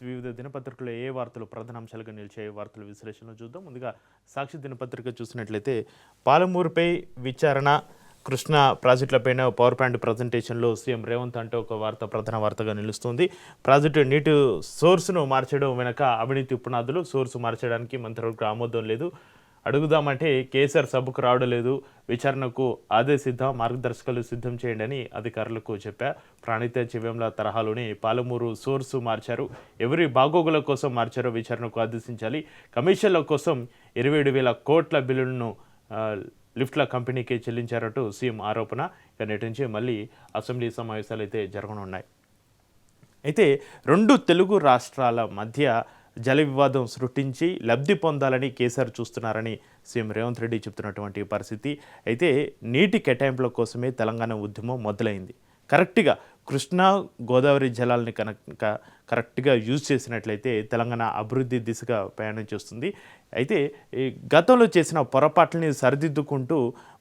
వివిధ దినపత్రికల్లో ఏ వార్తలు ప్రధాన అంశాలుగా నిలిచే వార్తల విశ్లేషణ చూద్దాం. ముందుగా సాక్షి దినపత్రిక చూసినట్లయితే పాలమూరుపై విచారణ కృష్ణ ప్రాజెక్టులపైన పవర్ పాయింట్ ప్రజెంటేషన్లో సీఎం రేవంత్ అంటూ ఒక వార్త ప్రధాన వార్తగా నిలుస్తుంది. ప్రాజెక్టు నీటి సోర్సును మార్చడం వెనక అవినీతి పునాదులు సోర్సు మార్చడానికి మంత్రివర్గ ఆమోదం లేదు. అడుగుదామంటే కేసీఆర్ సభకు రావడం లేదు విచారణకు ఆదేశిద్దాం మార్గదర్శకాలు సిద్ధం చేయండి అని అధికారులకు చెప్పా. ప్రాణిత చివ్యంల తరహాలోనే పాలమూరు సోర్సు మార్చారు. ఎవరి బాగోగుల కోసం మార్చారో విచారణకు ఆదేశించాలి. కమిషన్ల కోసం ఇరవై ఏడు వేల కోట్ల బిల్లులను లిఫ్ట్ల కంపెనీకి చెల్లించారంటూ సీఎం ఆరోపణ. ఇక నేటి నుంచి మళ్ళీ అసెంబ్లీ సమావేశాలు అయితే జరగనున్నాయి. అయితే రెండు తెలుగు రాష్ట్రాల మధ్య జల వివాదం సృష్టించి లబ్ధి పొందాలని కేసీఆర్ చూస్తున్నారని సీఎం రేవంత్ రెడ్డి చెప్తున్నటువంటి పరిస్థితి. అయితే నీటి కేటాయింపుల కోసమే తెలంగాణ ఉద్యమం మొదలైంది. కరెక్ట్గా కృష్ణా గోదావరి జలాల్ని కనుక కరెక్ట్గా యూజ్ చేసినట్లయితే తెలంగాణ అభివృద్ధి దిశగా ప్రయాణం చేస్తుంది. అయితే ఈ గతంలో చేసిన పొరపాట్లని సరిదిద్దుకుంటూ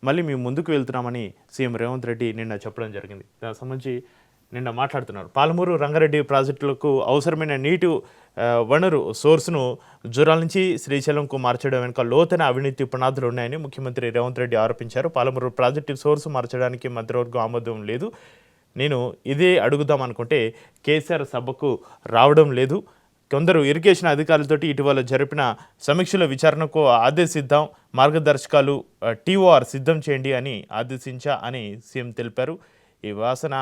మళ్ళీ మేము ముందుకు వెళ్తున్నామని సీఎం రేవంత్ రెడ్డి నిన్న చెప్పడం జరిగింది. దానికి సంబంధించి నిన్న మాట్లాడుతున్నారు. పాలమూరు రంగారెడ్డి ప్రాజెక్టులకు అవసరమైన నీటి వనరు సోర్స్ను జూరాల నుంచి శ్రీశైలంకు మార్చడం వెనుక లోతైన అవినీతి పునాదులు ఉన్నాయని ముఖ్యమంత్రి రేవంత్ రెడ్డి ఆరోపించారు. పాలమూరు ప్రాజెక్టు సోర్సు మార్చడానికి మంత్రివర్గం ఆమోదం లేదు. నేను ఇదే అడుగుదాం అనుకుంటే కేసీఆర్ సభకు రావడం లేదు. కొందరు ఇరిగేషన్ అధికారులతోటి ఇటీవల జరిపిన సమీక్షల విచారణకు ఆదేశిద్దాం మార్గదర్శకాలు టీఓఆర్ సిద్ధం చేయండి అని ఆదేశించా అని సీఎం తెలిపారు. ఈ వాసన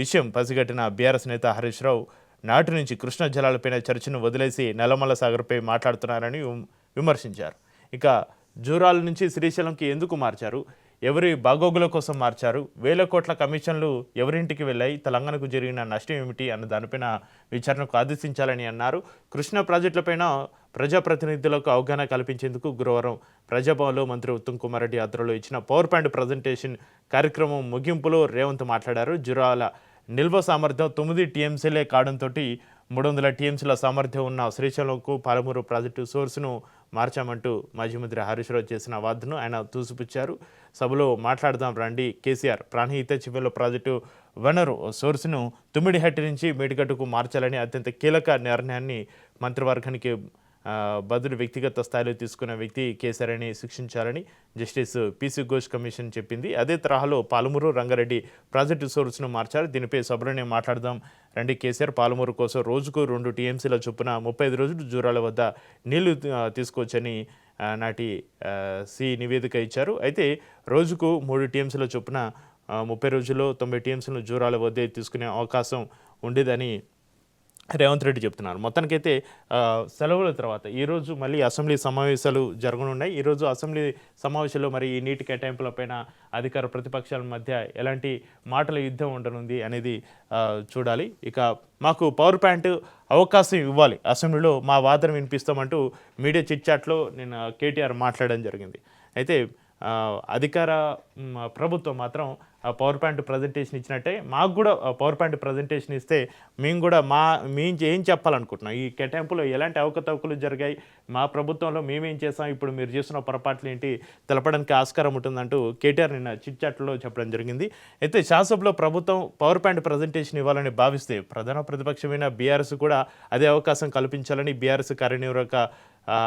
విషయం పసిగట్టిన బీఆర్ఎస్ నేత హరీష్ రావు నాటి నుంచి కృష్ణా జలాలపైన చర్చను వదిలేసి నల్లమల్ల సాగర్పై మాట్లాడుతున్నారని విమర్శించారు. ఇక జూరాల నుంచి శ్రీశైలంకి ఎందుకు మార్చారు? ఎవరి బాగోగుల కోసం మార్చారు? వేల కోట్ల కమిషన్లు ఎవరింటికి వెళ్ళాయి? తెలంగాణకు జరిగిన నష్టం ఏమిటి అన్న దానిపైన విచారణకు ఆదేశించాలని అన్నారు. కృష్ణ ప్రాజెక్టులపైన ప్రజాప్రతినిధులకు అవగాహన కల్పించేందుకు గురువారం ప్రజాభవన్లో మంత్రి ఉత్తమ్ కుమార్ రెడ్డి ఆధ్వర్యంలో ఇచ్చిన పవర్ పాయింట్ ప్రజెంటేషన్ కార్యక్రమం ముగింపులో రేవంత్ మాట్లాడారు. జురాల నిల్వ సామర్థ్యం తొమ్మిది టీఎంసీలే కావడంతో మూడు వందల టీఎంసీల సామర్థ్యం ఉన్న శ్రీశైలంకు పాలమూరు ప్రాజెక్టు సోర్సును మార్చామంటూ మాజీ మంత్రి హరీష్ రావు చేసిన వాదనను ఆయన తూసిపుచ్చారు. సభలో మాట్లాడదాం రండి. కేసీఆర్ ప్రాణహిత చివరిలో ప్రాజెక్టు వనరు సోర్సును తుమ్మిడిహట్టి నుంచి మేడిగట్టుకు మార్చాలని అత్యంత కీలక నిర్ణయాన్ని మంత్రివర్గానికి బదులు వ్యక్తిగత స్థాయిలో తీసుకున్న వ్యక్తి కేసీఆర్ అని శిక్షించాలని జస్టిస్ పిసి ఘోష్ కమిషన్ చెప్పింది. అదే తరహాలో పాలమూరు రంగారెడ్డి ప్రాజెక్టు సోర్స్ను మార్చారు. దీనిపై సభలోనే మాట్లాడదాం. రండి కేసీఆర్ పాలమూరు కోసం రోజుకు రెండు టీఎంసీల చొప్పున ముప్పై ఐదు రోజులు జూరాల వద్ద నీళ్ళు తీసుకోవచ్చని నాటి సి నివేదిక ఇచ్చారు. అయితే రోజుకు మూడు టీఎంసీల చొప్పున ముప్పై రోజుల్లో తొంభై టీఎంసీలను జూరాల వద్దే తీసుకునే అవకాశం ఉండేదని రేవంత్ రెడ్డి చెప్తున్నారు. మొత్తానికైతే సెలవుల తర్వాత ఈరోజు మళ్ళీ అసెంబ్లీ సమావేశాలు జరగనున్నాయి. ఈరోజు అసెంబ్లీ సమావేశంలో మరి ఈ నీటి కేటాయింపులపైన అధికార ప్రతిపక్షాల మధ్య ఎలాంటి మాటల యుద్ధం ఉండనుంది అనేది చూడాలి. ఇక మాకు పవర్ ప్యాంట్ అవకాశం ఇవ్వాలి. అసెంబ్లీలో మా వాదన వినిపిస్తామంటూ మీడియా చిట్చాట్లో నేను కేటీఆర్ మాట్లాడడం జరిగింది. అయితే అధికార ప్రభుత్వం మాత్రం పవర్ పాయింట్ ప్రజెంటేషన్ ఇచ్చినట్టే మాకు కూడా పవర్ పాయింట్ ప్రజెంటేషన్ ఇస్తే మేము కూడా మా మేము ఏం చెప్పాలనుకుంటున్నాం? ఈ కేటాయింపులో ఎలాంటి అవకతవకలు జరిగాయి? మా ప్రభుత్వంలో మేమేం చేసాం? ఇప్పుడు మీరు చేస్తున్న పొరపాట్లు ఏంటి? తెలపడానికి ఆస్కారం ఉంటుందంటూ కేటీఆర్ నిన్న చిట్చాట్లో చెప్పడం జరిగింది. అయితే శాసనసభలో ప్రభుత్వం పవర్ పాయింట్ ప్రజెంటేషన్ ఇవ్వాలని భావిస్తే ప్రధాన ప్రతిపక్షమైన బీఆర్ఎస్ కూడా అదే అవకాశం కల్పించాలని బీఆర్ఎస్ కార్యనిర్వాహక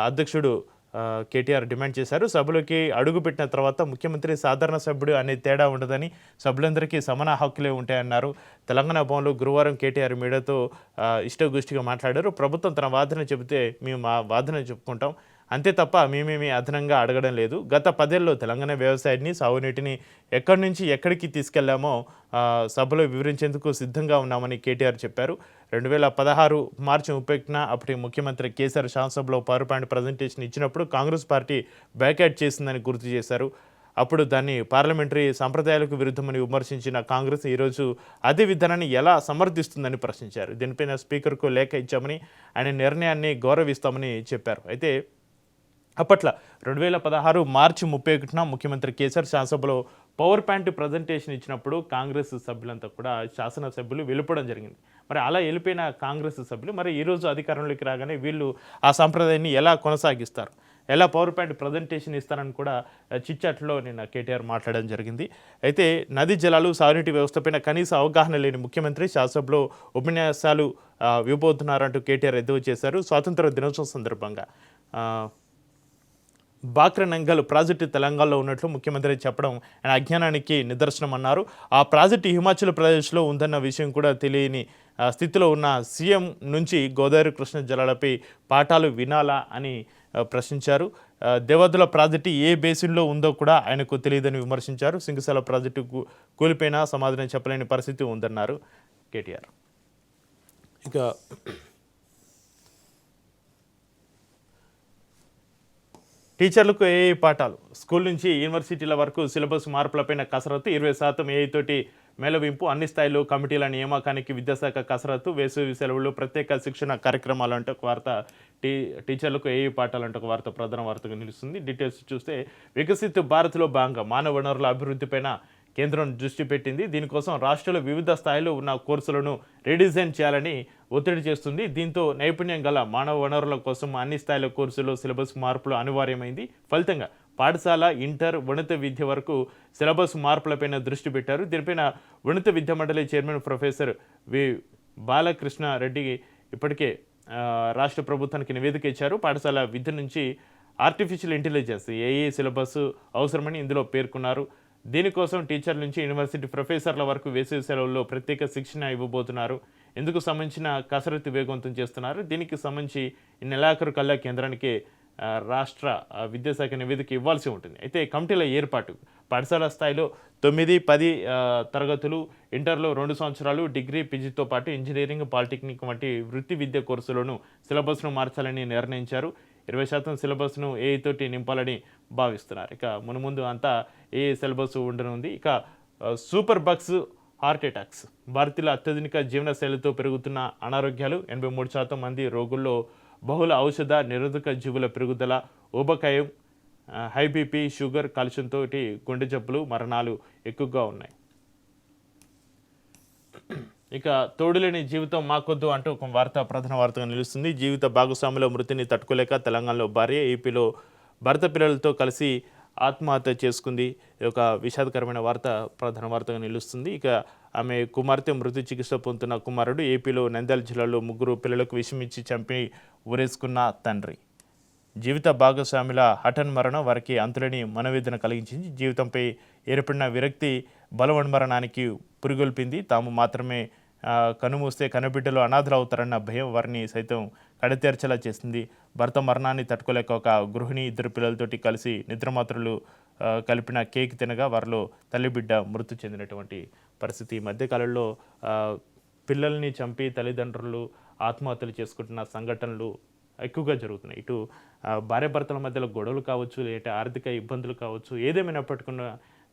అధ్యక్షుడు కేటీఆర్ డిమాండ్ చేశారు. సభలోకి అడుగుపెట్టిన తర్వాత ముఖ్యమంత్రి సాధారణ సభ్యుడు అనే తేడా ఉండదని సభ్యులందరికీ సమాన హక్కులే ఉంటాయన్నారు. తెలంగాణ భవన్లో గురువారం కేటీఆర్ మీడియాతో ఆ, ఇష్టగోష్ఠిగా మాట్లాడారు. ప్రభుత్వం తన వాదన చెబితే మేము మా వాదన చెప్పుకుంటాం. అంతే తప్ప మేమేమి అదనంగా అడగడం లేదు. గత పదేళ్ళలో తెలంగాణ వ్యవసాయాన్ని సాగునీటిని ఎక్కడి నుంచి ఎక్కడికి తీసుకెళ్ళామో సభలో వివరించేందుకు సిద్ధంగా ఉన్నామని కేటీఆర్ చెప్పారు. రెండు వేల పదహారు మార్చి ముప్పై అప్పటి ముఖ్యమంత్రి కేసీఆర్ శాసనసభలో పవర్ పాయింట్ ప్రజెంటేషన్ ఇచ్చినప్పుడు కాంగ్రెస్ పార్టీ బ్యాకౌట్ చేసిందని గుర్తు చేశారు. అప్పుడు దాన్ని పార్లమెంటరీ సంప్రదాయాలకు విరుద్ధమని విమర్శించిన కాంగ్రెస్ ఈరోజు అదే విధానాన్ని ఎలా సమర్థిస్తుందని ప్రశ్నించారు. దీనిపైన స్పీకర్కు లేఖ ఇచ్చామని ఆయన నిర్ణయాన్ని గౌరవిస్తామని చెప్పారు. అయితే అప్పట్లో రెండు వేల పదహారు మార్చి ముప్పై ఒకటిన ముఖ్యమంత్రి కేసీఆర్ శాసనసభలో పవర్ పాయింట్ ప్రజెంటేషన్ ఇచ్చినప్పుడు కాంగ్రెస్ సభ్యులంతా కూడా శాసనసభ్యులు వెళ్ళిపోవడం జరిగింది. మరి అలా వెళ్ళిపోయిన కాంగ్రెస్ సభ్యులు మరి ఈరోజు అధికారంలోకి రాగానే వీళ్ళు ఆ సాంప్రదాయాన్ని ఎలా కొనసాగిస్తారు? ఎలా పవర్ పాయింట్ ప్రజెంటేషన్ ఇస్తారని కూడా చిచ్చట్లో నిన్న కేటీఆర్ మాట్లాడడం జరిగింది. అయితే నదీ జలాలు సాగునీటి వ్యవస్థపైన కనీస అవగాహన లేని ముఖ్యమంత్రి శాసనసభలో ఉపన్యాసాలు ఇవ్వబోతున్నారంటూ కేటీఆర్ ఎద్దువ చేశారు. స్వాతంత్ర దినోత్సవం సందర్భంగా బాక్రనంగల్ ప్రాజెక్టు తెలంగాణలో ఉన్నట్లు ముఖ్యమంత్రి చెప్పడం ఆయన అజ్ఞానానికి నిదర్శనం అన్నారు ఆ ప్రాజెక్టు హిమాచల్ ప్రదేశ్లో ఉందన్న విషయం కూడా తెలియని స్థితిలో ఉన్న సీఎం నుంచి గోదావరి కృష్ణ జలాలపై పాఠాలు వినాలా అని ప్రశ్నించారు. ఆ, దేవదుల ప్రాజెక్టు ఏ బేసిన్లో ఉందో కూడా ఆయనకు తెలియదని విమర్శించారు. సింగశాల ప్రాజెక్టు కూలిపోయినా సమాధానం చెప్పలేని పరిస్థితి ఉందన్నారు కేటీఆర్. ఇక టీచర్లకు ఏఐ పాఠాలు? స్కూల్ నుంచి యూనివర్సిటీల వరకు సిలబస్ మార్పులపైన కసరత్తు ఇరవై శాతం ఏఐ తోటి మేలవింపు అన్ని స్థాయిలో కమిటీల నియామకానికి విద్యాశాఖ కసరత్తు వేసవి సెలవులు ప్రత్యేక శిక్షణ కార్యక్రమాలు అంటే ఒక వార్త టీ టీచర్లకు ఏఐ పాఠాలు అంటే ఒక వార్త ప్రధాన వార్తగా నిలుస్తుంది. డీటెయిల్స్ చూస్తే వికసిత్ భారత్లో భాగంగా మానవ వనరుల అభివృద్ధిపైన కేంద్రం దృష్టి పెట్టింది. దీనికోసం రాష్ట్రంలో వివిధ స్థాయిలో ఉన్న కోర్సులను రీడిజైన్ చేయాలని ఒత్తిడి చేస్తుంది. దీంతో నైపుణ్యం గల మానవ వనరుల కోసం అన్ని స్థాయిల కోర్సుల్లో సిలబస్ మార్పులు అనివార్యమైంది. ఫలితంగా పాఠశాల ఇంటర్ ఉన్నత విద్య వరకు సిలబస్ మార్పులపైన దృష్టి పెట్టారు. దీనిపైన ఉన్నత విద్యా మండలి chairman professor V. Balakrishna Reddy ఇప్పటికే రాష్ట్ర ప్రభుత్వానికి నివేదిక ఇచ్చారు. పాఠశాల విద్య నుంచి ఆర్టిఫిషియల్ ఇంటెలిజెన్స్ ఏఏ సిలబస్ అవసరమని ఇందులో పేర్కొన్నారు. దీనికోసం టీచర్ల నుంచి యూనివర్సిటీ ప్రొఫెసర్ల వరకు వేసవి సెలవుల్లో ప్రత్యేక శిక్షణ ఇవ్వబోతున్నారు. ఇందుకు సంబంధించిన కసరత్తు వేగవంతం చేస్తున్నారు. దీనికి సంబంధించి ఈ నెలాఖరు కల్లా కేంద్రానికి రాష్ట్ర విద్యాశాఖ నివేదిక ఇవ్వాల్సి ఉంటుంది. అయితే కమిటీల ఏర్పాటు పాఠశాల స్థాయిలో తొమ్మిది పది తరగతులు ఇంటర్లో రెండు సంవత్సరాలు డిగ్రీ పీజీతో పాటు ఇంజనీరింగ్ పాలిటెక్నిక్ వంటి వృత్తి విద్య కోర్సులను సిలబస్ను మార్చాలని నిర్ణయించారు. ఇరవై శాతం సిలబస్ను ఏఐ తోటి నింపాలని భావిస్తున్నారు. ఇక మునుముందు అంతా ఏఐ సిలబస్ ఉండనుంది. ఇక సూపర్ బగ్స్ హార్ట్ అటాక్స్. భారతీయుల అత్యాధునిక జీవన శైలితో పెరుగుతున్న అనారోగ్యాలు ఎనభై మూడు శాతం మంది రోగుల్లో బహుళ ఔషధ నిరోధక జీవుల పెరుగుదల ఊబకాయం high BP high BP sugar కాలుష్యంతో గుండె జబ్బులు మరణాలు ఎక్కువగా ఉన్నాయి. ఇక తోడులేని జీవితం మాకొద్దు అంటూ ఒక వార్త ప్రధాన వార్తగా నిలుస్తుంది. జీవిత భాగస్వామిలో మృతిని తట్టుకోలేక తెలంగాణలో భార్య ఏపీలో భర్త పిల్లలతో కలిసి ఆత్మహత్య చేసుకుంది. ఒక విషాదకరమైన వార్త ప్రధాన వార్తగా నిలుస్తుంది. ఇక ఆమె కుమార్తె మృతి చికిత్స పొందుతున్న కుమారుడు ఏపీలో నంద్యాల జిల్లాలో ముగ్గురు పిల్లలకు విషమిచ్చి చంపి ఊరేసుకున్న తండ్రి. జీవిత భాగస్వాముల హఠన్ మరణం వారికి అంతులేని మనవేదన కలిగించింది. జీవితంపై ఏర్పడిన విరక్తి బలవన్మరణానికి పురిగొల్పింది. తాము మాత్రమే కనుమూస్తే కనుబిడ్డలు అనాథలు అవుతారన్న భయం వారిని సైతం కడతేర్చేలా చేసింది. భర్త మరణాన్ని తట్టుకోలేక ఒక గృహిణి ఇద్దరు పిల్లలతోటి కలిసి నిద్రమాత్రలు కలిపిన కేక్ తినగా వారిలో తల్లి బిడ్డ మృతి చెందినటువంటి పరిస్థితి. ఈ మధ్యకాలంలో పిల్లల్ని చంపి తల్లిదండ్రులు ఆత్మహత్యలు చేసుకుంటున్న సంఘటనలు ఎక్కువగా జరుగుతున్నాయి. ఇటు భార్య భార్యాభర్తల మధ్యలో గొడవలు కావచ్చు లేదంటే ఆర్థిక ఇబ్బందులు కావచ్చు ఏదేమైనప్పటికీ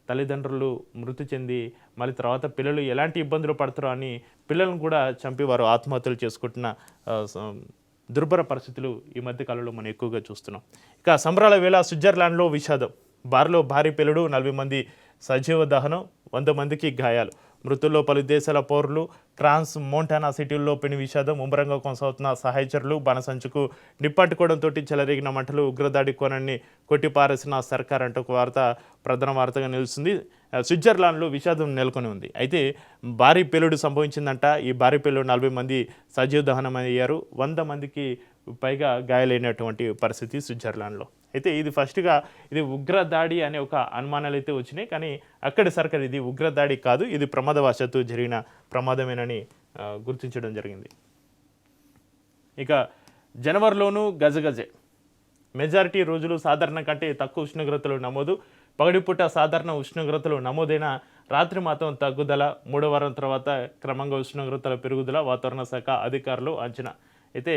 తల్లిదండ్రులు మృతి చెంది మళ్ళీ తర్వాత పిల్లలు ఎలాంటి ఇబ్బందులు పడతారో అని పిల్లలను కూడా చంపి వారు ఆత్మహత్యలు చేసుకుంటున్న దుర్భర పరిస్థితులు ఈ మధ్య కాలంలో మనం ఎక్కువగా చూస్తున్నాం. ఇక సంబరాల వేళ స్విట్జర్లాండ్లో విషాదం. బార్లో భారీ పిల్లడు నలభై మంది సజీవ దహనం వంద మందికి గాయాలు. మృతుల్లో పలు దేశాల పౌరులు ట్రాన్స్ మోంటానా సిటీల్లో పెను విషాదం ముమ్మరంగా కొనసాగుతున్న సహాయచరులు బాణసంచుకు నిప్పట్టుకోవడంతో చెలరేగిన మంటలు ఉగ్రదాడి కోణాన్ని కొట్టిపారేసిన సర్కార్ అంటూ ఒక వార్త ప్రధాన వార్తగా నిలుస్తుంది. స్విట్జర్లాండ్లో విషాదం నెలకొని ఉంది. అయితే భారీ పేలుడు సంభవించిందంట. ఈ భారీ పేలుడు నలభై మంది సజీవ దహనం అయ్యారు వంద మందికి పైగా గాయాలైనటువంటి పరిస్థితి స్విట్జర్లాండ్లో. అయితే ఇది ఫస్ట్గా ఇది ఉగ్రదాడి అనే ఒక అనుమానాలు అయితే వచ్చినాయి. కానీ అక్కడి సర్కార్ ఇది ఉగ్ర దాడి కాదు ఇది ప్రమాదవశాత్తు జరిగిన ప్రమాదమేనని గుర్తించడం జరిగింది. ఇక జనవరిలోనూ గజగజే. మెజారిటీ రోజులు సాధారణ కంటే తక్కువ ఉష్ణోగ్రతలు నమోదు. పగడిపూట సాధారణ ఉష్ణోగ్రతలు నమోదైన రాత్రి మాత్రం తగ్గుదల మూడో వారం తర్వాత క్రమంగా ఉష్ణోగ్రతల పెరుగుదల వాతావరణ శాఖ అధికారులు అంచనా. అయితే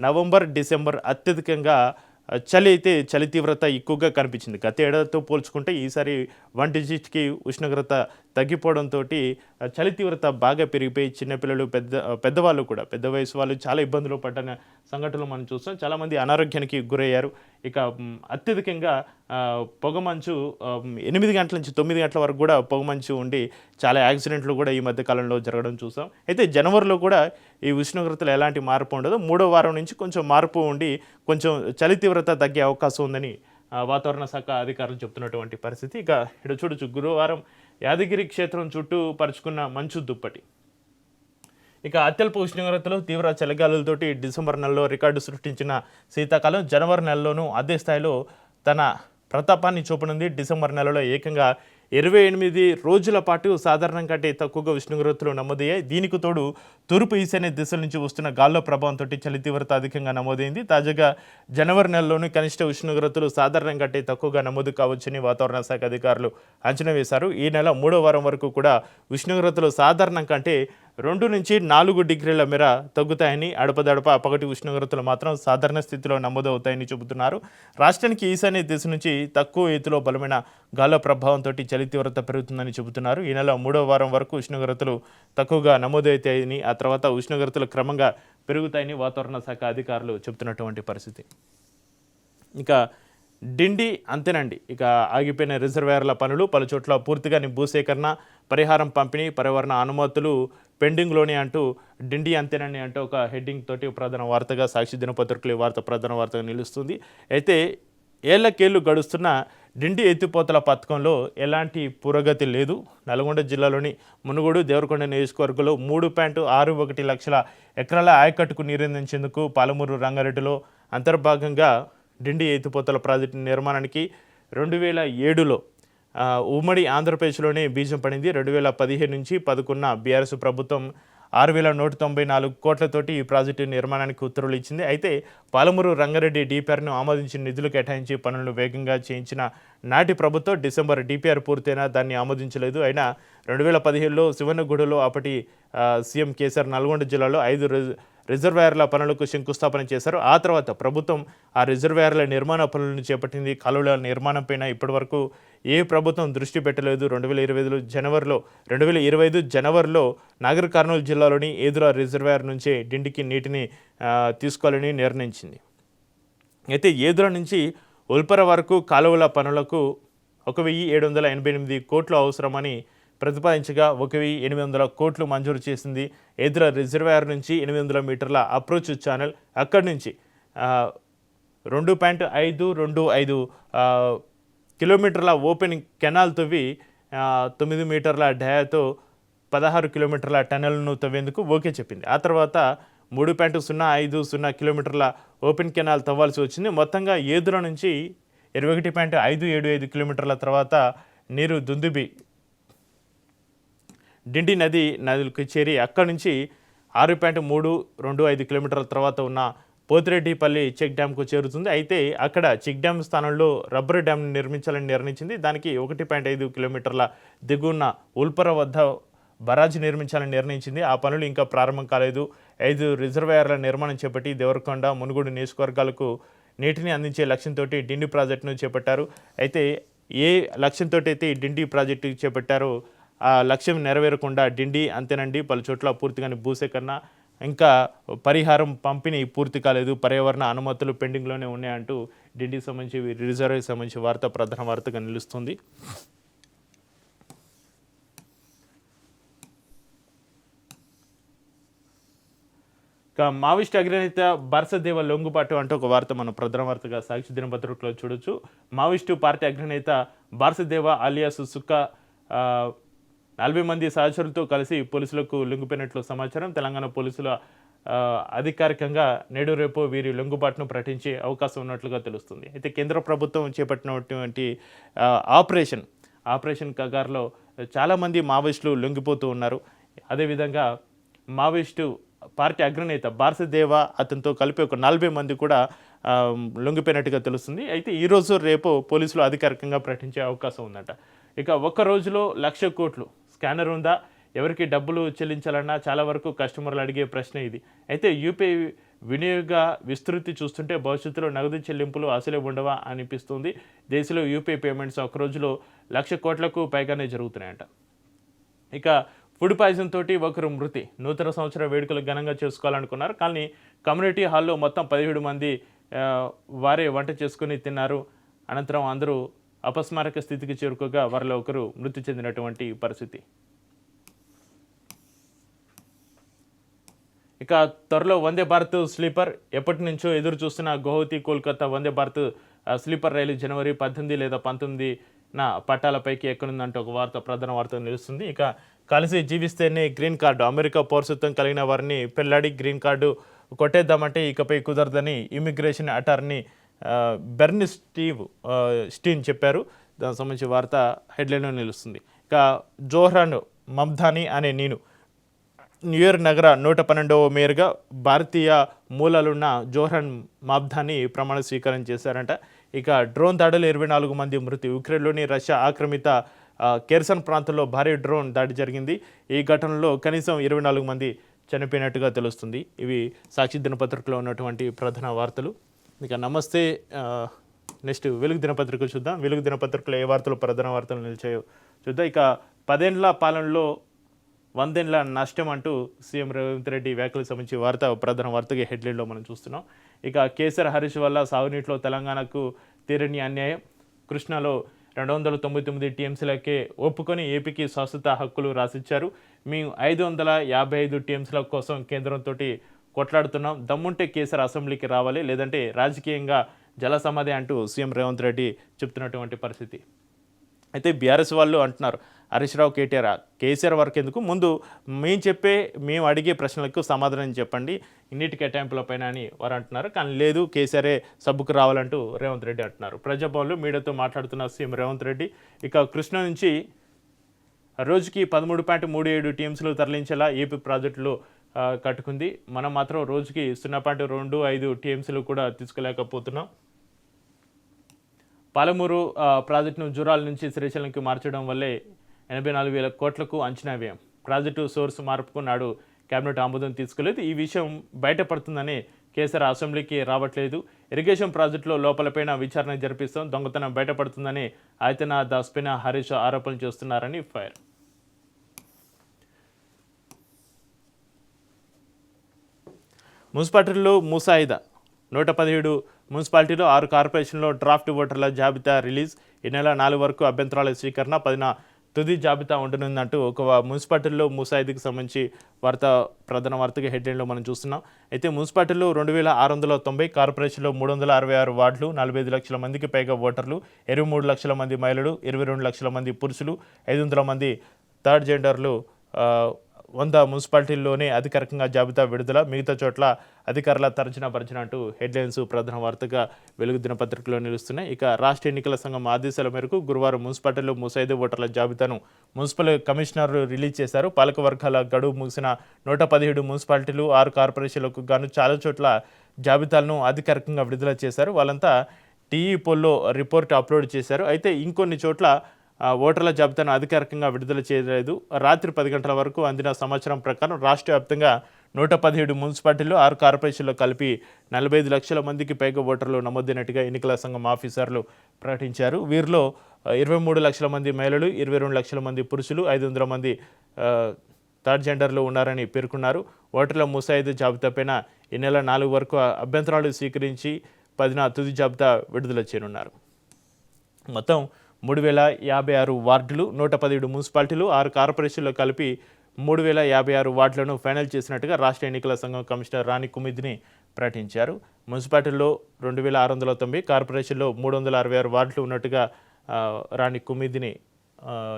నవంబర్ డిసెంబర్ అత్యధికంగా చలి అయితే చలి తీవ్రత ఎక్కువగా కనిపించింది. గత ఏడాదితో పోల్చుకుంటే ఈసారి వన్ డిజిట్కి ఉష్ణోగ్రత తగ్గిపోవడంతో చలి తీవ్రత బాగా పెరిగిపోయి చిన్నపిల్లలు పెద్ద పెద్దవాళ్ళు కూడా పెద్ద వయసు వాళ్ళు చాలా ఇబ్బందులు పడ్డ సంఘటనలు మనం చూస్తాం. చాలామంది అనారోగ్యానికి గురయ్యారు. ఇక అత్యధికంగా పొగమంచు ఎనిమిది గంటల నుంచి తొమ్మిది గంటల వరకు కూడా పొగమంచు ఉండి చాలా యాక్సిడెంట్లు కూడా ఈ మధ్య కాలంలో జరగడం చూసాం. అయితే జనవరిలో కూడా ఈ ఉష్ణోగ్రతలు ఎలాంటి మార్పు ఉండదు మూడో వారం నుంచి కొంచెం మార్పు ఉండి కొంచెం చలి తీవ్రత తగ్గే అవకాశం ఉందని వాతావరణ శాఖ అధికారులు చెప్తున్నటువంటి పరిస్థితి. ఇక ఇక్కడ చూడొచ్చు గురువారం యాదగిరి క్షేత్రం చుట్టూ పరుచుకున్న మంచు దుప్పటి. ఇక అత్యల్ప ఉష్ణోగ్రతలు తీవ్ర చలిగాలులతోటి డిసెంబర్ నెలలో రికార్డు సృష్టించిన శీతాకాలం జనవరి నెలలోనూ అదే స్థాయిలో తన ప్రతాపాన్ని చూపనుంది. డిసెంబర్ నెలలో ఏకంగా ఇరవై ఎనిమిది రోజుల పాటు సాధారణం కంటే తక్కువగా ఉష్ణోగ్రతలు నమోదయ్యాయి. దీనికి తోడు తూర్పు ఈశాన్య దిశల నుంచి వస్తున్న గాల్లో ప్రభావంతో చలి తీవ్రత అధికంగా నమోదైంది. తాజాగా జనవరి నెలలోని కనిష్ట ఉష్ణోగ్రతలు సాధారణం కంటే తక్కువగా నమోదు కావచ్చని వాతావరణ శాఖ అధికారులు అంచనా వేశారు. ఈ నెల మూడో వారం వరకు కూడా ఉష్ణోగ్రతలు సాధారణం కంటే రెండు నుంచి నాలుగు డిగ్రీల మేర తగ్గుతాయని అడపదడప పగటి ఉష్ణోగ్రతలు మాత్రం సాధారణ స్థితిలో నమోదవుతాయని చెబుతున్నారు. రాష్ట్రానికి ఈశాన్య దిశ నుంచి తక్కువ ఎత్తులో బలమైన గాల ప్రభావంతో చలి తీవ్రత పెరుగుతుందని చెబుతున్నారు. ఈ నెల మూడో వారం వరకు ఉష్ణోగ్రతలు తక్కువగా నమోదవుతాయని ఆ తర్వాత ఉష్ణోగ్రతలు క్రమంగా పెరుగుతాయని వాతావరణ శాఖ అధికారులు చెబుతున్నటువంటి పరిస్థితి. ఇంకా డిండి అంతేనండి. ఇక ఆగిపోయిన రిజర్వేయర్ల పనులు పలు చోట్ల పూర్తిగా భూసేకరణ పరిహారం పంపిణీ పర్యావరణ అనుమతులు పెండింగ్లోనే అంటూ డిండి అంతేనని అంటూ ఒక హెడ్డింగ్ తోటి ప్రధాన వార్తగా సాక్షి దినపత్రికలు ఈ వార్త ప్రధాన వార్తగా నిలుస్తుంది. అయితే ఏళ్ళకేళ్ళు గడుస్తున్న డిండి ఎత్తిపోతల పథకంలో ఎలాంటి పురోగతి లేదు. నల్గొండ జిల్లాలోని మునుగోడు దేవరకొండ నియోజకవర్గంలో మూడు పాయింట్ ఆరు ఒకటి లక్షల ఎకరాల ఆయకట్టుకు నీరందించేందుకు పాలమూరు రంగారెడ్డిలో అంతర్భాగంగా డిండి ఎత్తిపోతల ప్రాజెక్టు నిర్మాణానికి రెండు వేల ఏడులో ఉమ్మడి ఆంధ్రప్రదేశ్లోనే బీజం పడింది. రెండు వేల పదిహేను నుంచి పదకొన్న బీఆర్ఎస్ ప్రభుత్వం ఆరు వేల నూట తొంభై నాలుగు కోట్లతోటి ఈ ప్రాజెక్టు నిర్మాణానికి ఉత్తర్వులు ఇచ్చింది. అయితే పాలమూరు రంగారెడ్డి డిపిఆర్ను ఆమోదించిన నిధులు కేటాయించి పనులను వేగంగా చేయించిన నాటి ప్రభుత్వం డిసెంబర్ డిపిఆర్ పూర్తయినా దాన్ని ఆమోదించలేదు. అయినా రెండు వేల పదిహేడులో శివనగూడలో అప్పటి సీఎం కేసీఆర్ నల్గొండ జిల్లాలో ఐదు రోజు రిజర్వాయర్ల పనులకు శంకుస్థాపన చేశారు. ఆ తర్వాత ప్రభుత్వం ఆ రిజర్వాయర్ల నిర్మాణ పనులను చేపట్టింది. కాలువల నిర్మాణం పైన ఇప్పటివరకు ఏ ప్రభుత్వం దృష్టి పెట్టలేదు. రెండు వేల ఇరవై ఐదులో జనవరిలో రెండు వేల ఇరవై ఐదు జనవరిలో నాగర్ కర్నూలు జిల్లాలోని ఏదుల రిజర్వాయర్ నుంచే డిండికి నీటిని తీసుకోవాలని నిర్ణయించింది. అయితే ఏదుల నుంచి ఉల్పర వరకు కాలువల పనులకు ఒక వెయ్యి ఏడు వందల ఎనభై ఎనిమిది కోట్లు అవసరమని ప్రతిపాదించగా ఒక వెయ్యి ఎనిమిది వందల కోట్లు మంజూరు చేసింది. ఎదుర రిజర్వాయర్ నుంచి ఎనిమిది వందల మీటర్ల అప్రోచ్ ఛానల్. అక్కడి నుంచి రెండు పాయింట్ ఐదు రెండు ఐదు కిలోమీటర్ల ఓపెన్ కెనాల్ తవ్వి తొమ్మిది మీటర్ల డయాతో పదహారు కిలోమీటర్ల టనెల్ను తవ్వేందుకు ఓకే చెప్పింది. ఆ తర్వాత మూడు పాయింట్ సున్నా ఐదు సున్నా కిలోమీటర్ల ఓపెన్ కెనాల్ తవ్వాల్సి వచ్చింది. మొత్తంగా ఏదుర నుంచి ఇరవై ఒకటి పాయింట్ ఐదు ఏడు ఐదు కిలోమీటర్ల తర్వాత నీరు దుందుబి డిండి నది నదులకు చేరి అక్కడి నుంచి ఆరు పాయింట్ మూడు రెండు ఐదు కిలోమీటర్ల తర్వాత ఉన్న పోతిరెడ్డిపల్లి చెక్ డ్యాంకు చేరుతుంది. అయితే అక్కడ చెక్ డ్యామ్ స్థానంలో రబ్బర్ డ్యామ్ నిర్మించాలని నిర్ణయించింది. దానికి ఒకటి పాయింట్ ఐదు కిలోమీటర్ల దిగువన ఉల్పర వద్ద బరాజ్ నిర్మించాలని నిర్ణయించింది. ఆ పనులు ఇంకా ప్రారంభం కాలేదు. ఐదు రిజర్వాయర్ల నిర్మాణం చేపట్టి దేవరకొండ మునుగోడు నియోజకవర్గాలకు నీటిని అందించే లక్ష్యంతో డిండి ప్రాజెక్టును చేపట్టారు. అయితే ఏ లక్ష్యంతో అయితే డిండి ప్రాజెక్టు చేపట్టారో ఆ లక్ష్యం నెరవేరకుండా డిండి అంతేనండి. పలు చోట్ల పూర్తిగానే భూసేకరణ. ఇంకా పరిహారం పంపిణీ పూర్తి కాలేదు. పర్యావరణ అనుమతులు పెండింగ్లోనే ఉన్నాయంటూ డిండికి సంబంధించి రిజర్వ్కి సంబంధించి వార్త ప్రధాన వార్తగా నిలుస్తుంది. ఇక మావిస్ట్ అగ్రనేత బర్సదేవ లొంగుబాటు అంటూ ఒక వార్త మనం ప్రధాన వార్తగా సాక్షి దినపత్రికలో చూడొచ్చు. మావిస్టు పార్టీ అగ్రనేత బర్సదేవ అలియాసు సుక్క నలభై మంది సహచరులతో కలిసి పోలీసులకు లొంగిపోయినట్లు సమాచారం. తెలంగాణ పోలీసుల అధికారికంగా నేడు రేపు వీరి లొంగుబాటును ప్రకటించే అవకాశం ఉన్నట్లుగా తెలుస్తుంది. అయితే కేంద్ర ప్రభుత్వం చేపట్టినటువంటి ఆపరేషన్ ఆపరేషన్ కగార్లో చాలామంది మావోయిస్టులు లొంగిపోతూ ఉన్నారు. అదేవిధంగా మావోయిస్టు పార్టీ అగ్రనేత భారతదేవ అతనితో కలిపి ఒక నలభై మంది కూడా లొంగిపోయినట్టుగా తెలుస్తుంది. అయితే ఈరోజు రేపు పోలీసులు అధికారికంగా ప్రకటించే అవకాశం ఉందట. ఇక ఒక్క రోజులో లక్ష కోట్లు స్కానర్ ఉందా? ఎవరికి డబ్బులు చెల్లించాలన్నా చాలా వరకు కస్టమర్లు అడిగే ప్రశ్న ఇది. అయితే యూపీఐ వినియోగ విస్తృతి చూస్తుంటే భవిష్యత్తులో నగదు చెల్లింపులు అసలే ఉండవా అనిపిస్తుంది. దేశంలో యూపీఐ పేమెంట్స్ ఒక రోజులో లక్ష కోట్లకు పైగానే జరుగుతున్నాయంట. ఇక ఫుడ్ పాయిజన్ తోటి ఒకరు మృతి. నూతన సంవత్సర వేడుకలు ఘనంగా చేసుకోవాలనుకున్నారు. కానీ కమ్యూనిటీ హాల్లో మొత్తం పదిహేడు మంది వారే వంట చేసుకుని తిన్నారు. అనంతరం అందరూ అపస్మారక స్థితికి చేరుకోగా వారిలో ఒకరు మృతి చెందినటువంటి పరిస్థితి. ఇక త్వరలో వందే భారత్ స్లీపర్. ఎప్పటి నుంచో ఎదురు చూస్తున్న గౌహతి కోల్కతా వందే భారత్ స్లీపర్ రైలు జనవరి పద్దెనిమిది లేదా పంతొమ్మిది నా పట్టాలపైకి ఎక్కనుందంటే ఒక వార్త ప్రధాన వార్త నిలుస్తుంది. ఇక కలిసి జీవిస్తేనే గ్రీన్ కార్డు అమెరికా పౌరసత్వం కలిగిన వారిని పెళ్ళాడి గ్రీన్ కార్డు కొట్టేద్దామంటే ఇకపై కుదరదని ఇమిగ్రేషన్ అటార్నీ బెర్న్ స్టీవ్ స్టీన్ చెప్పారు. దానికి సంబంధించి వార్త హెడ్లైన్లో నిలుస్తుంది. ఇక జోహ్రాన్ మమ్ధాని అనే నేను న్యూయార్క్ నగర నూట పన్నెండవ మేయర్గా భారతీయ మూలాలున్న జోహ్రాన్ మాబ్దాని ప్రమాణ స్వీకారం చేశారంట. ఇక డ్రోన్ దాడులు ఇరవై నాలుగు మంది మృతి. ఉక్రెయిన్లోని రష్యా ఆక్రమిత కెర్సన్ ప్రాంతంలో భారీ డ్రోన్ దాడి జరిగింది. ఈ ఘటనలో కనీసం ఇరవై నాలుగు మంది చనిపోయినట్టుగా తెలుస్తుంది. ఇవి సాక్షి దినపత్రికలో ఉన్నటువంటి ప్రధాన వార్తలు. ఇక నమస్తే నెక్స్ట్ వెలుగు దినపత్రిక చూద్దాం. వెలుగు దినపత్రికలో ఏ వార్తలు ప్రధాన వార్తలు నిలిచాయో చూద్దాం. ఇక పదేండ్ల పాలనలో వందేండ్ల నష్టం అంటూ సీఎం రేవంత్ రెడ్డి వ్యాఖ్యలకు సంబంధించి వార్త ప్రధాన వార్తగా హెడ్లైన్లో మనం చూస్తున్నాం. ఇక కేసీఆర్ హరీష్ వల్ల సాగునీటిలో తెలంగాణకు తీరని అన్యాయం. కృష్ణాలో రెండు వందల తొంభై తొమ్మిది టీఎంసీలకే ఒప్పుకొని ఏపీకి శాశ్వత హక్కులు రాసిచ్చారు. మేము ఐదు వందల యాభై ఐదు టీఎంసీల కోసం కేంద్రంతో కొట్లాడుతున్నాం. దమ్ముంటే కేసీఆర్ అసెంబ్లీకి రావాలి లేదంటే రాజకీయంగా జల సమాధి అంటూ సీఎం రేవంత్ రెడ్డి చెప్తున్నటువంటి పరిస్థితి. అయితే బీఆర్ఎస్ వాళ్ళు అంటున్నారు హరీష్ రావు కేటీఆర్ కేసీఆర్ వరకు ఎందుకు? ముందు మేము చెప్పే మేము అడిగే ప్రశ్నలకు సమాధానం చెప్పండి. ఇన్నిటి కేటాయింపులపైన అని వారు అంటున్నారు. కానీ లేదు కేసీఆరే సబ్బుకు రావాలంటూ రేవంత్ రెడ్డి అంటున్నారు. ప్రజాభవన్లో మీడియాతో మాట్లాడుతున్న సీఎం రేవంత్ రెడ్డి ఇక కృష్ణ నుంచి రోజుకి పదమూడు పాయింట్ మూడు ఏడు టీమ్స్లు తరలించేలా ఏపీ ప్రాజెక్టులు కట్టుకుంది. మనం మాత్రం రోజుకి సున్నా పాయింట్ రెండు ఐదు టీఎంసీలు కూడా తీసుకోలేకపోతున్నాం. పాలమూరు ప్రాజెక్టును జూరాల నుంచి శ్రీశైలంకి మార్చడం వల్లే ఎనభై నాలుగు వేల కోట్లకు అంచనా వ్యయం. ప్రాజెక్టు సోర్స్ మార్పుకు నాడు కేబినెట్ ఆమోదం తీసుకోలేదు. ఈ విషయం బయటపడుతుందని కేసీఆర్ అసెంబ్లీకి రావట్లేదు. ఇరిగేషన్ ప్రాజెక్టులో లోపలపైన విచారణ జరిపిస్తాం. దొంగతనం బయటపడుతుందని ఆయతన దాస్పిన హరీష్ ఆరోపణలు చేస్తున్నారని ఫైర్. మున్సిపాలిటీల్లో ముసాయిదా. నూట పదిహేడు మున్సిపాలిటీలో ఆరు కార్పొరేషన్లో డ్రాఫ్ట్ ఓటర్ల జాబితా రిలీజ్. ఈ నెల నాలుగు వరకు అభ్యంతరాల స్వీకరణ పదిన తుది జాబితా ఉండనుందంటూ ఒక మున్సిపాలిటీల్లో ముసాయిదాకి సంబంధించి వార్త ప్రధాన వార్తగా హెడ్లైన్లో మనం చూస్తున్నాం. అయితే మున్సిపాలిటీలో రెండు వేల ఆరు వందల తొంభై కార్పొరేషన్లో మూడు వందల అరవై ఆరు వార్డులు నలభై ఐదు లక్షల మందికి పైగా ఓటర్లు ఇరవై మూడు లక్షల మంది మహిళలు ఇరవై రెండు లక్షల మంది పురుషులు ఐదు వందల మంది థర్డ్ జెండర్లు వంద మున్సిపాలిటీల్లోనే అధికారికంగా జాబితా విడుదల మిగతా చోట్ల అధికారుల తరచిన పరిచిన అంటూ హెడ్లైన్స్ ప్రధాన వార్తగా వెలుగు దినపత్రికలో నిలుస్తున్నాయి. ఇక రాష్ట్ర ఎన్నికల సంఘం ఆదేశాల మేరకు గురువారం మున్సిపాలిటీలో ముసైదు ఓటర్ల జాబితాను మున్సిపల్ కమిషనర్ రిలీజ్ చేశారు. పాలకవర్గాల గడువు ముగిసిన నూట పదిహేడు మున్సిపాలిటీలు ఆరు కార్పొరేషన్లకు గాను చాలా చోట్ల జాబితాలను అధికారికంగా విడుదల చేశారు. వాళ్ళంతా టీఈ పోల్లో రిపోర్ట్ అప్లోడ్ చేశారు. అయితే ఇంకొన్ని చోట్ల ఓటర్ల జాబితాను అధికారికంగా విడుదల చేయలేదు. రాత్రి పది గంటల వరకు అందిన సమాచారం ప్రకారం రాష్ట్ర వ్యాప్తంగా నూట పదిహేడు మున్సిపాలిటీలు ఆరు కార్పొరేషన్లు కలిపి నలభై ఐదు లక్షల మందికి పైగా ఓటర్లు నమోదైనట్టుగా ఎన్నికల సంఘం ఆఫీసర్లు ప్రకటించారు. వీరిలో ఇరవై మూడు లక్షల మంది మహిళలు ఇరవై రెండు లక్షల మంది పురుషులు ఐదు వందల మంది థర్డ్ జెండర్లో ఉన్నారని పేర్కొన్నారు. ఓటర్ల ముసాయిదా జాబితాపైన ఈ నెల నాలుగు వరకు అభ్యంతరాలు స్వీకరించి పదిన తుది జాబితా విడుదల చేయనున్నారు. మొత్తం మూడు వేల యాభై ఆరు వార్డులు నూట పదిహేడు మున్సిపాలిటీలు ఆరు కార్పొరేషన్లు కలిపి మూడు వేల యాభై ఆరు వార్డులను ఫైనల్ చేసినట్టుగా రాష్ట్ర ఎన్నికల సంఘం కమిషనర్ రాణి కుమిద్ని ప్రకటించారు. మున్సిపాలిటీల్లో రెండు వేల ఆరు వందల తొంభై కార్పొరేషన్లో మూడు వందల అరవై ఆరు వార్డులు ఉన్నట్టుగా రాణి కుమిద్ని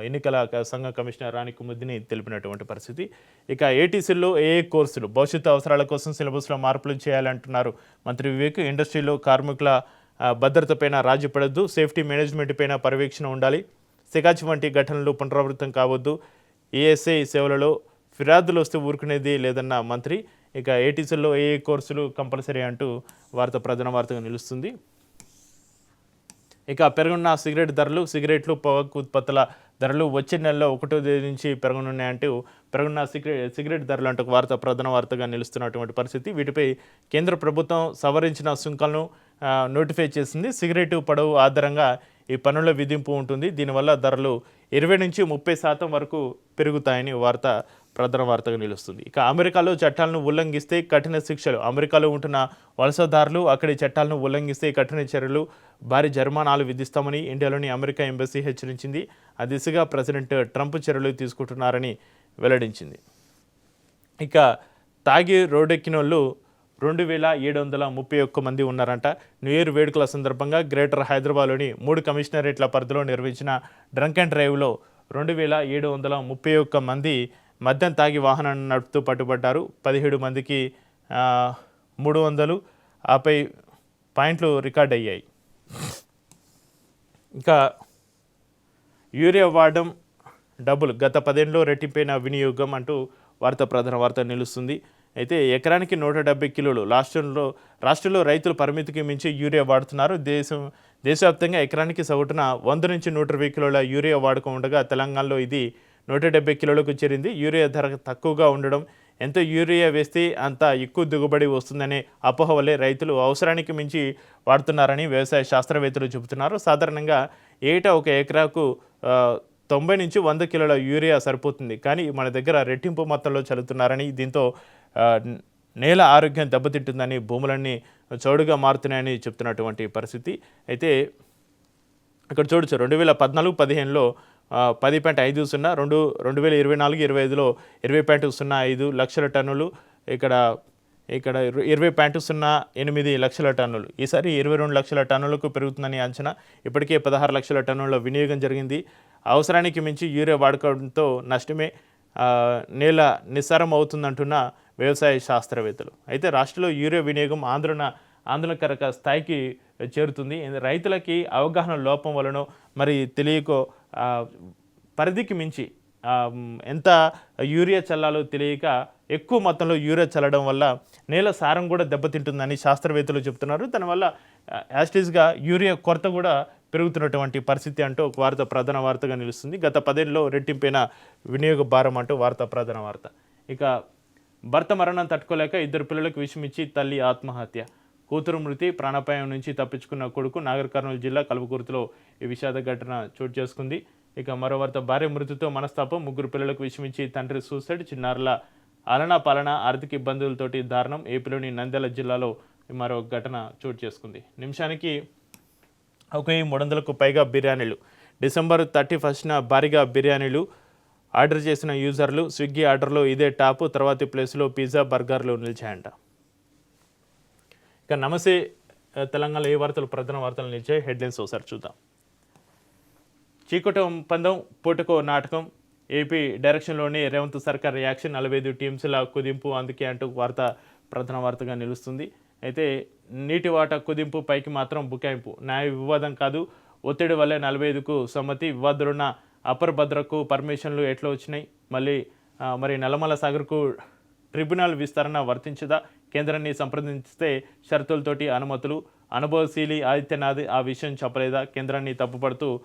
ఎన్నికల సంఘ కమిషనర్ రాణి కుముద్దిని తెలిపినటువంటి పరిస్థితి. ఇక ఏటీసీల్లో ఏఏ ఏ కోర్సులు భవిష్యత్తు అవసరాల కోసం సిలబస్లో మార్పులు చేయాలంటున్నారు మంత్రి వివేక్ ఇండస్ట్రీలో కార్మికుల భద్రత భద్రతపైన రాజీపడద్దు సేఫ్టీ మేనేజ్మెంట్ పైన పర్యవేక్షణ ఉండాలి. సికాచి వంటి ఘటనలు పునరావృతం కావద్దు. ఏఎస్ఐ సేవలలో ఫిర్యాదులు వస్తే ఊరుకునేది లేదన్న మంత్రి ఇక ఏటీసీల్లో ఏ ఏ కోర్సులు కంపల్సరీ అంటూ వార్త ప్రధాన వార్తగా నిలుస్తుంది. ఇక పెరుగున్న సిగరెట్ ధరలు సిగరెట్లు పొగాకు ఉత్పత్తుల ధరలు వచ్చే నెలలో ఒకటో తేదీ నుంచి పెరగనున్నాయంటూ పెరుగున్న సిగరెట్ సిగరెట్ ధరలు అంటూ ఒక వార్త ప్రధాన వార్తగా నిలుస్తున్నటువంటి పరిస్థితి. వీటిపై కేంద్ర ప్రభుత్వం సవరించిన సుంకాలను నోటిఫై చేసింది. సిగరెట్ పొడవు ఆధారంగా ఈ పన్నుల విధింపు ఉంటుంది. దీనివల్ల ధరలు ఇరవై నుంచి ముప్పై శాతం వరకు పెరుగుతాయని వార్త ప్రధాన వార్తగా నిలుస్తుంది. ఇక అమెరికాలో చట్టాలను ఉల్లంఘిస్తే కఠిన శిక్షలు. అమెరికాలో ఉంటున్న వలసదారులు అక్కడి చట్టాలను ఉల్లంఘిస్తే కఠిన చర్యలు. భారీ జరిమానాలు విధిస్తామని ఇండియాలోని అమెరికా ఎంబసీ హెచ్చరించింది. ఆ దిశగా ప్రెసిడెంట్ ట్రంప్ చర్యలు తీసుకుంటున్నారని వెల్లడించింది. ఇక తాగి రోడెక్కినోళ్ళు రెండు వేల ఏడు వందల ముప్పై ఒక్క మంది ఉన్నారంట. న్యూ ఇయర్ వేడుకల సందర్భంగా గ్రేటర్ హైదరాబాద్లోని మూడు కమిషనరేట్ల పరిధిలో నిర్వహించిన డ్రంక్ అండ్ డ్రైవ్లో రెండు వేల ఏడు వందల ముప్పై ఒక్క మంది మద్యం తాగి వాహనాన్ని నడుపుతూ పట్టుబడ్డారు. పదిహేడు మందికి మూడు వందలు ఆపై పాయింట్లు రికార్డ్ అయ్యాయి. ఇంకా యూరియా వాడడం డబ్బులు గత పదేళ్ళలో రెట్టింపైన వినియోగం అంటూ వార్త ప్రధాన వార్త నిలుస్తుంది. అయితే ఎకరానికి నూట డెబ్బై కిలోలు. రాష్ట్రంలో రాష్ట్రంలో రైతులు పరిమితికి మించి యూరియా వాడుతున్నారు. దేశం దేశవ్యాప్తంగా ఎకరానికి సగటున వంద నుంచి నూట ఇరవై కిలోల యూరియా వాడకం ఉండగా తెలంగాణలో ఇది నూట డెబ్బై కిలోలకు చేరింది. యూరియా ధర తక్కువగా ఉండడం ఎంత యూరియా వేస్తే అంత ఎక్కువ దిగుబడి వస్తుందనే అపోహ వల్లే రైతులు అవసరానికి మించి వాడుతున్నారని వ్యవసాయ శాస్త్రవేత్తలు చెబుతున్నారు. సాధారణంగా ఏటా ఒక ఎకరాకు తొంభై నుంచి వంద కిలోల యూరియా సరిపోతుంది. కానీ మన దగ్గర రెట్టింపు మొత్తంలో చల్లుతున్నారని దీంతో నేల ఆరోగ్యం దెబ్బతింటుందని భూములన్నీ చౌడుగా మారుతున్నాయని చెప్తున్నటువంటి పరిస్థితి. అయితే ఇక్కడ చూడొచ్చు రెండు వేల పద్నాలుగు పదిహేనులో పది పాయింట్ ఐదు సున్నా రెండు రెండు వేల ఇరవై నాలుగు ఇరవై ఐదులో ఇరవై పాయింట్ సున్నా ఐదు లక్షల టన్నులు ఇక్కడ ఇక్కడ ఇరవై పాయింట్ సున్నా ఎనిమిది లక్షల టన్నులు. ఈసారి ఇరవై రెండు లక్షల టన్నులకు పెరుగుతుందని అంచనా. ఇప్పటికే పదహారు లక్షల టన్నుల వినియోగం జరిగింది. అవసరానికి మించి యూరియా వాడకడంతో నష్టమే నేల నిస్సారం అవుతుందంటున్న వ్యవసాయ శాస్త్రవేత్తలు. అయితే రాష్ట్రంలో యూరియా వినియోగం ఆందోళన ఆందోళనకరక స్థాయికి చేరుతుంది. రైతులకి అవగాహన లోపం వలన మరి తెలియకో పరిధికి మించి ఎంత యూరియా చల్లాలో తెలియక ఎక్కువ మొత్తంలో యూరియా చల్లడం వల్ల నేల సారం కూడా దెబ్బతింటుందని శాస్త్రవేత్తలు చెప్తున్నారు దానివల్ల యాస్టీస్గా యూరియా కొరత కూడా పెరుగుతున్నటువంటి పరిస్థితి అంటూ ఒక వార్త ప్రధాన వార్తగా నిలుస్తుంది. గత పదేళ్ళలో రెట్టింపైన వినియోగ భారం అంటూ వార్త ప్రధాన వార్త. ఇక భర్త మరణం తట్టుకోలేక ఇద్దరు పిల్లలకు విషమిచ్చి తల్లి ఆత్మహత్య. కూతురు మృతి ప్రాణాపాయం నుంచి తప్పించుకున్న కొడుకు నాగర్ కర్నూలు జిల్లా కలుపుకుర్తిలో ఈ విషాద ఘటన చోటు చేసుకుంది. ఇక మరో వార్త భార్య మృతితో మనస్తాపం ముగ్గురు పిల్లలకు విషమించి తండ్రి సూసైడ్ చిన్నారుల అలనా పాలన ఆర్థిక ఇబ్బందులతోటి దారుణం. ఏపీలోని నంద్యాల జిల్లాలో మరో ఘటన చోటు చేసుకుంది. నిమిషానికి ఒక మూడు వందలకు పైగా బిర్యానీలు. డిసెంబర్ థర్టీ ఫస్ట్న భారీగా బిర్యానీలు ఆర్డర్ చేసిన యూజర్లు స్విగ్గీ ఆర్డర్లో ఇదే టాప్ తర్వాతి ప్లేస్లో పిజ్జా బర్గర్లు నిలిచాయంట. ఇక నమస్తే తెలంగాణ ఏ వార్తలు ప్రధాన వార్తలు నిలిచాయి? హెడ్లైన్స్ ఒకసారి చూద్దాం. చీకటి పందం పూటకో నాటకం. ఏపీ డైరెక్షన్లోని రేవంత్ సర్కార్ రియాక్షన్ నలభై ఐదు టీమ్స్ల కుదింపు అందుకే అంటూ వార్త ప్రధాన వార్తగా నిలుస్తుంది. అయితే నీటి వాటా కుదింపు పైకి మాత్రం బుకాయింపు. న్యాయ వివాదం కాదు ఒత్తిడి వల్లే నలభై ఐదుకు సమ్మతి. వివాదులున్న అప్పర్ భద్రకు పర్మిషన్లు ఎట్లా వచ్చినాయి? మళ్ళీ మరి నల్లమల సాగర్కు ట్రిబ్యునల్ విస్తరణ వర్తించదా? కేంద్రాన్ని సంప్రదిస్తే షరతులతోటి అనుమతులు. అనుభవశీలి ఆదిత్యనాథ్ ఆ విషయం చెప్పలేదా? కేంద్రాన్ని తప్పుపడుతూ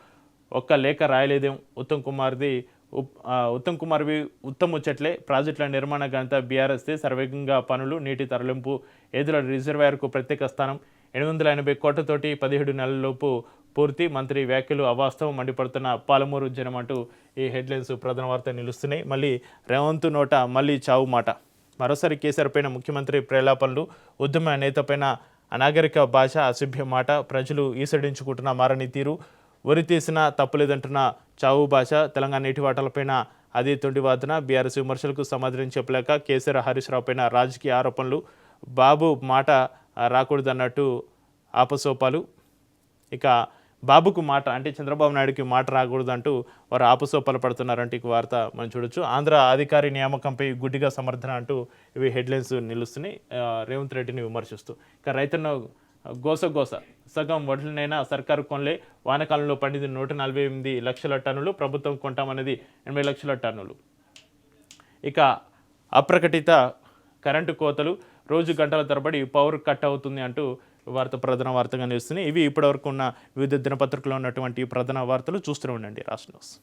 ఒక్క లేఖ రాయలేదేం? ఉత్తమ్ కుమార్ది ఉప్- ఉత్తమ్ కుమార్వి ఉత్తమ్ ముచ్చట్లే. ప్రాజెక్టుల నిర్మాణ ఘనత బీఆర్ఎస్దే. సర్వేగంగా పనులు నీటి తరలింపు ఏదుల రిజర్వాయర్కు ప్రత్యేక స్థానం. ఎనిమిది వందల ఎనభై కోట్లతోటి పదిహేడు నెలలలోపు పూర్తి మంత్రి వ్యాఖ్యలు అవాస్తవం మండిపడుతున్న పాలమూరు జనం అంటూ ఈ హెడ్లైన్స్ ప్రధాన వార్త నిలుస్తున్నాయి. మళ్ళీ రేవంత్ నోట మళ్ళీ చావు మాట. మరోసారి కేసీఆర్ పైన ముఖ్యమంత్రి ప్రేలాపనలు ఉద్యమ నేతపైన అనాగరిక భాష అసభ్య మాట ప్రజలు ఈసడించుకుంటున్న మారని తీరు ఉరి తీసిన తప్పులేదంటున్న చావు భాష తెలంగాణ నీటి వాటాలపైన అదే తొండివాదన బీఆర్ఎస్ విమర్శలకు సమాధానం చెప్పలేక కేసీఆర్ హరీష్ రావు పైన రాజకీయ ఆరోపణలు బాబు మాట రాకూడదన్నట్టు ఆపసోపాలు. ఇక బాబుకు మాట అంటే చంద్రబాబు నాయుడుకి మాట రాకూడదంటూ వారు ఆపుసోపలు పడుతున్నారంటే ఈ వార్త మనం చూడొచ్చు. ఆంధ్ర అధికారి నియామకంపై గుడ్డిగా సమర్థన అంటూ ఇవి హెడ్లైన్స్ నిలుస్తున్నాయి. రేవంత్ రెడ్డిని విమర్శిస్తూ. ఇక రైతులను గోస గోస సగం వడ్లనైనా సర్కారు కొనలే. వానకాలంలో పండింది నూట నలభై ఎనిమిది లక్షల టన్నులు ప్రభుత్వం కొంటామనేది ఎనభై లక్షల టన్నులు. ఇక అప్రకటిత కరెంటు కోతలు రోజు గంటల తరబడి పవర్ కట్ అవుతుంది అంటూ వార్త ప్రధాన వార్తగా నిలుస్తున్నాయి. ఇవి ఇప్పటివరకు ఉన్న వివిధ దినపత్రికలో ఉన్నటువంటి ప్రధాన వార్తలు చూస్తూనే ఉండండి. రాష్ట్ర న్యూస్.